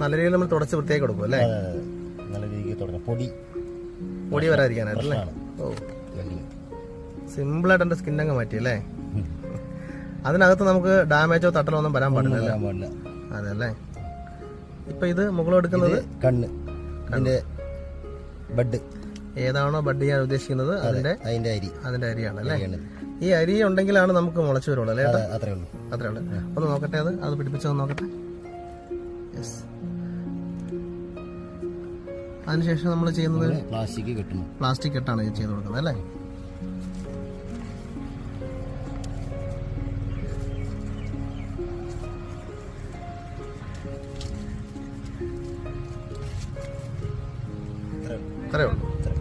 നല്ല രീതിയിൽ നമ്മൾ തുടച്ച് വൃത്തിയാക്കി കൊടുക്കും അല്ലേ. നല്ല രീതിക്ക് തുടങ്ങാം. പൊടി. പൊടി വരാതിരിക്കാനായിട്ടല്ലേ. ഓ. സിമ്പിളായിട്ട് എന്റെ സ്കിൻ അങ്ങ് മാറ്റി അല്ലേ? അതിനകത്ത് നമുക്ക് ഡാമേജോ തട്ടലോ ഒന്നും വരാൻ പാടില്ല അതെ അല്ലേ? ഇപ്പൊ ഇത് മുകളിൽ എടുക്കുന്നത് കണ്ണ്. കണ്ണിന്റെ ബഡ്. ഏതാണോ ബഡ് ഞാൻ ഉദ്ദേശിക്കുന്നത് അതിന്റെ അതിന്റെ അരി. അതിന്റെ അരിയാണ് അല്ലേ. ഈ അരി ഉണ്ടെങ്കിലാണ് നമുക്ക് മുളച്ചു വരുള്ളൂ അല്ലേ അത്രേ ഉള്ളൂ. അത്രേ ഉള്ളൂ. ഒന്ന് നോക്കട്ടെ അത്? അത് പിടിപ്പിച്ചൊന്ന് നോക്കട്ടെ. യെസ് അതിനുശേഷം നമ്മൾ ചെയ്യുന്നത് പ്ലാസ്റ്റിക് കെട്ടുന്നു പ്ലാസ്റ്റിക് കെട്ടാണ് ചെയ്ത് കൊടുക്കുന്നത് അല്ലേ? അത്രേ ഉള്ളൂ.